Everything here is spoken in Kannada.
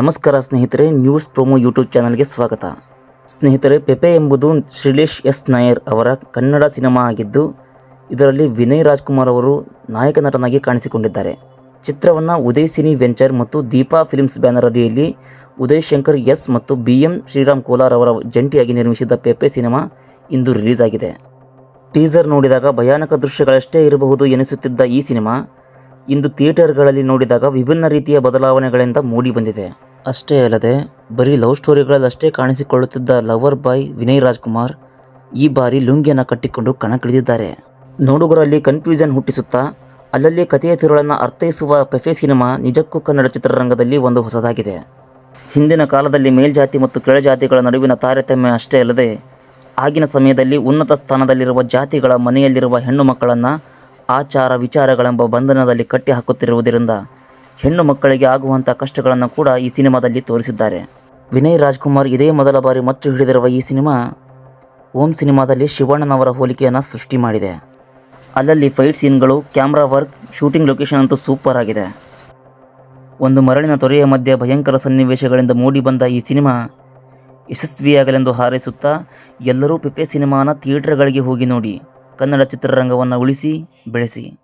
ನಮಸ್ಕಾರ ಸ್ನೇಹಿತರೆ ನ್ಯೂಸ್ ಪ್ರೊಮೋ ಯೂಟ್ಯೂಬ್ ಚಾನಲ್ಗೆ ಸ್ವಾಗತ. ಸ್ನೇಹಿತರೆ ಪೆಪೆ ಎಂಬುದು ಶ್ರೀಲೇಶ್ ಎಸ್. ನಾಯರ್ ಅವರ ಕನ್ನಡ ಸಿನಿಮಾ ಆಗಿದ್ದು, ಇದರಲ್ಲಿ ವಿನಯ್ ರಾಜ್ಕುಮಾರ್ ಅವರು ನಾಯಕ ನಟನಾಗಿ ಕಾಣಿಸಿಕೊಂಡಿದ್ದಾರೆ. ಚಿತ್ರವನ್ನು ಉದಯ್ ಸಿನಿ ವೆಂಚರ್ ಮತ್ತು ದೀಪಾ ಫಿಲ್ಮ್ಸ್ ಬ್ಯಾನರ್ ಅಡಿಯಲ್ಲಿ ಉದಯ್ ಶಂಕರ್ ಎಸ್ ಮತ್ತು ಬಿ ಎಂ ಶ್ರೀರಾಮ್ ಕೋಲಾರ್ ಅವರ ಜಂಟಿಯಾಗಿ ನಿರ್ಮಿಸಿದ ಪೆಪೆ ಸಿನಿಮಾ ಇಂದು ರಿಲೀಸ್ ಆಗಿದೆ. ಟೀಸರ್ ನೋಡಿದಾಗ ಭಯಾನಕ ದೃಶ್ಯಗಳಷ್ಟೇ ಇರಬಹುದು ಎನಿಸುತ್ತಿದ್ದ ಈ ಸಿನಿಮಾ. ಇಂದು ಥಿಯೇಟರ್ಗಳಲ್ಲಿ ನೋಡಿದಾಗ ವಿಭಿನ್ನ ರೀತಿಯ ಬದಲಾವಣೆಗಳಿಂದ ಮೂಡಿ ಬಂದಿದೆ. ಅಷ್ಟೇ ಅಲ್ಲದೆ, ಬರೀ ಲವ್ ಸ್ಟೋರಿಗಳಲ್ಲಷ್ಟೇ ಕಾಣಿಸಿಕೊಳ್ಳುತ್ತಿದ್ದ ಲವರ್ ಬಾಯ್ ವಿನಯ್ ರಾಜ್ಕುಮಾರ್ ಈ ಬಾರಿ ಲುಂಗಿಯನ್ನು ಕಟ್ಟಿಕೊಂಡು ಕಣಕ್ಕಿಳಿದಿದ್ದಾರೆ. ನೋಡುಗರಲ್ಲಿ ಕನ್ಫ್ಯೂಷನ್ ಹುಟ್ಟಿಸುತ್ತಾ, ಅಲ್ಲಲ್ಲಿ ಕಥೆಯ ತಿರುಳನ್ನು ಅರ್ಥೈಸುವ ಪೆಫೆ ಸಿನಿಮಾ ನಿಜಕ್ಕೂ ಕನ್ನಡ ಚಿತ್ರರಂಗದಲ್ಲಿ ಒಂದು ಹೊಸದಾಗಿದೆ. ಹಿಂದಿನ ಕಾಲದಲ್ಲಿ ಮೇಲ್ಜಾತಿ ಮತ್ತು ಕೆಳಜಾತಿಗಳ ನಡುವಿನ ತಾರತಮ್ಯ ಅಷ್ಟೇ ಅಲ್ಲದೆ, ಆಗಿನ ಸಮಯದಲ್ಲಿ ಉನ್ನತ ಸ್ಥಾನದಲ್ಲಿರುವ ಜಾತಿಗಳ ಮನೆಯಲ್ಲಿರುವ ಹೆಣ್ಣು ಮಕ್ಕಳನ್ನು ಆಚಾರ ವಿಚಾರಗಳೆಂಬ ಬಂಧನದಲ್ಲಿ ಕಟ್ಟಿ ಹಾಕುತ್ತಿರುವುದರಿಂದ ಹೆಣ್ಣು ಮಕ್ಕಳಿಗೆ ಆಗುವಂಥ ಕಷ್ಟಗಳನ್ನು ಕೂಡ ಈ ಸಿನಿಮಾದಲ್ಲಿ ತೋರಿಸಿದ್ದಾರೆ. ವಿನಯ್ ರಾಜ್ಕುಮಾರ್ ಇದೇ ಮೊದಲ ಬಾರಿ ಮಚ್ಚು ಹಿಡಿದಿರುವ ಈ ಸಿನಿಮಾ ಓಂ ಸಿನಿಮಾದಲ್ಲಿ ಶಿವಣ್ಣನವರ ಹೋಲಿಕೆಯನ್ನು ಸೃಷ್ಟಿ ಮಾಡಿದೆ. ಅಲ್ಲಲ್ಲಿ ಫೈಟ್ ಸೀನ್ಗಳು, ಕ್ಯಾಮ್ರಾ ವರ್ಕ್, ಶೂಟಿಂಗ್ ಲೊಕೇಶನ್ ಅಂತೂ ಸೂಪರ್ ಆಗಿದೆ. ಒಂದು ಮರಳಿನ ತೊರೆಯ ಮಧ್ಯೆ ಭಯಂಕರ ಸನ್ನಿವೇಶಗಳಿಂದ ಮೂಡಿಬಂದ ಈ ಸಿನಿಮಾ ಯಶಸ್ವಿಯಾಗಲೆಂದು ಹಾರೈಸುತ್ತಾ ಎಲ್ಲರೂ ಪಿಪೆ ಸಿನಿಮಾನ ಥಿಯೇಟ್ರ್ಗಳಿಗೆ ಹೋಗಿ ನೋಡಿ. ಕನ್ನಡ ಚಿತ್ರರಂಗವನ್ನು ಉಳಿಸಿ ಬೆಳೆಸಿ.